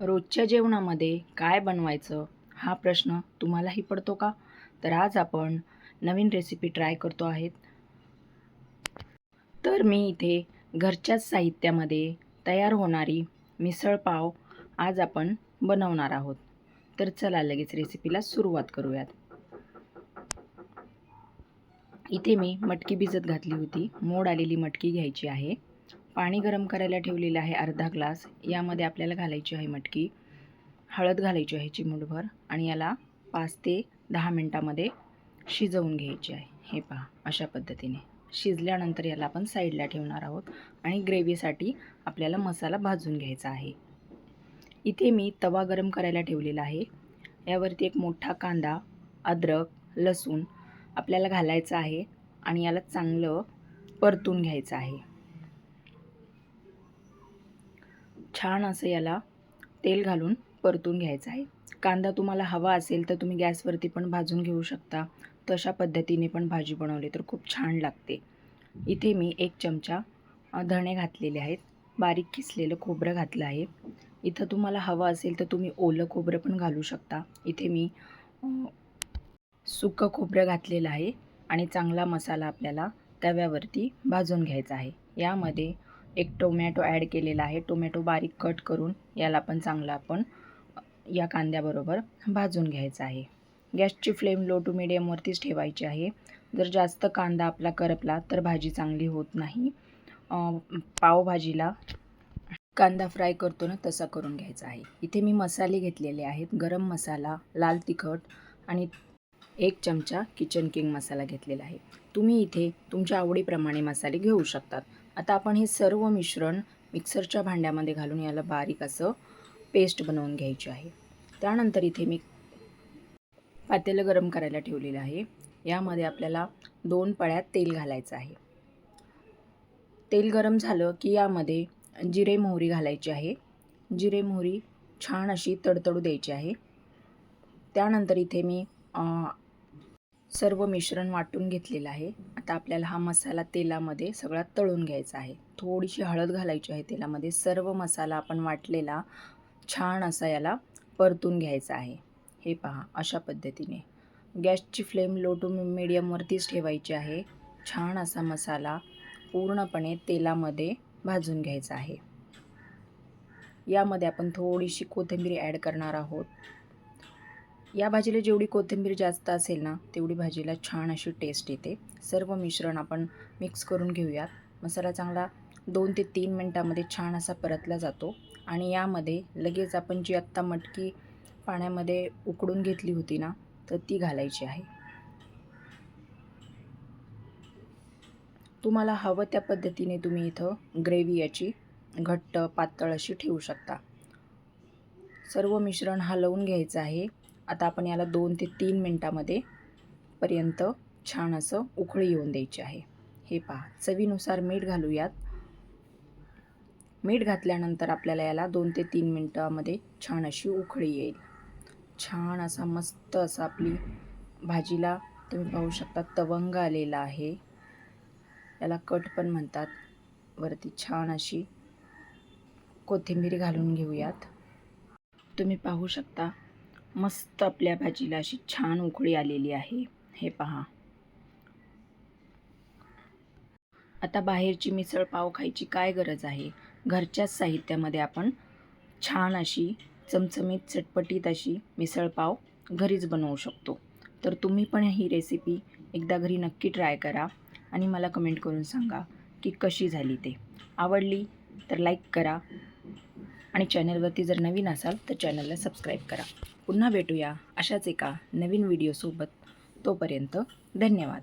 रोजच्या जेवणामध्ये काय बनवायचं हा प्रश्न तुम्हालाही पडतो का? तर आज आपण नवीन रेसिपी ट्राय करतो आहेत. तर मी इथे घरच्याच साहित्यामध्ये तयार होणारी मिसळपाव आज आपण बनवणार आहोत. तर चला लगेच रेसिपीला सुरुवात करूयात. इथे मी मटकी भिजत घातली होती. मोड आलेली मटकी घ्यायची आहे. पाणी गरम करायला ठेवलेलं आहे अर्धा ग्लास. यामध्ये आपल्याला घालायची आहे मटकी हळद घालायची आहे चिमूटभर आणि याला पाच ते दहा मिनटामध्ये शिजवून घ्यायची आहे. हे पहा अशा पद्धतीने. शिजल्यानंतर याला आपण साईडला ठेवणार आहोत आणि ग्रेव्हीसाठी आपल्याला मसाला भाजून घ्यायचा आहे. इथे मी तवा गरम करायला ठेवलेला आहे. यावरती एक मोठा कांदा अद्रक लसूण आपल्याला घालायचं आहे आणि याला चांगलं परतून घ्यायचं आहे. छान असं याला तेल घालून परतून घ्यायचं आहे. कांदा तुम्हाला हवा असेल तर तुम्ही गॅसवरती पण भाजून घेऊ शकता. तशा पद्धतीने पण भाजी बनवली तर खूप छान लागते. इथे मी एक चमचा धणे घातलेले आहेत. बारीक किसलेलं खोबरं घातलं आहे. इथं तुम्हाला हवं असेल तर तुम्ही ओलं खोबरं पण घालू शकता. इथे मी सुकं खोबरं घातलेलं आहे आणि चांगला मसाला आपल्याला तव्यावरती भाजून घ्यायचा आहे. यामध्ये एक टोमॅटो ॲड केलेला आहे. टोमॅटो बारीक कट करून याला पण चांगला आपण या कांद्याबरोबर भाजून घ्यायचा आहे. गॅसची फ्लेम लो टू मिडियमवरतीच ठेवायची आहे. जर जास्त कांदा आपला करपला तर भाजी चांगली होत नाही. पावभाजीला कांदा फ्राय करतो ना तसा करून घ्यायचा आहे. इथे मी मसाले घेतलेले आहेत. गरम मसाला लाल तिखट आणि एक चमचा किचन किंग मसाला घेतलेला आहे. तुम्ही इथे तुमच्या आवडीप्रमाणे मसाले घेऊ शकतात. आता आपण हे सर्व मिश्रण मिक्सरच्या भांड्यामध्ये घालून याला बारीक असं पेस्ट बनवून घ्यायची आहे. त्यानंतर इथे मी पातेलं गरम करायला ठेवलेलं आहे. यामध्ये आपल्याला दोन पळ्यात तेल घालायचं आहे. तेल गरम झालं की यामध्ये जिरे मोहरी घालायची आहे. जिरे मोहरी छान अशी तडतडू द्यायची आहे. त्यानंतर इथे मी सर्व मिश्रण वाटून घेतलेलं आहे. आता आपल्याला हा मसाला तेलामध्ये सगळा तळून घ्यायचा आहे. थोडीशी हळद घालायची आहे तेलामध्ये. सर्व मसाला आपण वाटलेला छान असा याला परतून घ्यायचा आहे. हे पहा अशा पद्धतीने. गॅसची फ्लेम लो टू मिडियमवरतीच ठेवायची आहे. छान असा मसाला पूर्णपणे तेलामध्ये भाजून घ्यायचा आहे. यामध्ये आपण थोडीशी कोथिंबीर ॲड करणार आहोत. या भाजीला जेवढी कोथिंबीर जास्त असेल ना तेवढी भाजीला छान अशी टेस्ट येते. सर्व मिश्रण आपण मिक्स करून घेऊयात. मसाला चांगला दोन ते तीन मिनटामध्ये छान असा परतला जातो. आणि यामध्ये लगेच आपण जी आत्ता मटकी पाण्यामध्ये उकडून घेतली होती ना तर ती घालायची आहे. तुम्हाला हवं त्या पद्धतीने तुम्ही इथं ग्रेव्ही याची घट्ट पातळ अशी ठेवू शकता. सर्व मिश्रण हलवून घ्यायचं आहे. आता आपण याला दोन ते तीन मिनटामध्ये पर्यंत छान असं उकळी येऊन द्यायची आहे. हे पहा चवीनुसार मीठ घालूयात. मीठ घातल्यानंतर आपल्याला याला दोन ते तीन मिनटामध्ये छान अशी उकळी येईल. छान असा मस्त असा आपली भाजीला तुम्ही पाहू शकता तवंग आलेला आहे. याला कट पण म्हणतात. वरती छान अशी कोथिंबीर घालून घेऊयात. तुम्ही पाहू शकता मस्त आपल्या भाजीला अशी छान उकळी आलेली आहे. हे पहा. आता बाहेरची मिसळ पाव खायची काय गरज आहे? घरच्याच साहित्यामध्ये आपण छान अशी चमचमीत चटपटीत अशी मिसळपाव घरीच बनवू शकतो. तर तुम्ही पण ही रेसिपी एकदा घरी नक्की ट्राय करा आणि मला कमेंट करून सांगा की कशी झाली ते. आवडली तर लाईक करा आणि चॅनलवरती जर नवीन असाल तर चॅनलला सबस्क्राईब करा. पुन्हा भेटूया अशाच एका नवीन व्हिडिओसोबत तोपर्यंत धन्यवाद.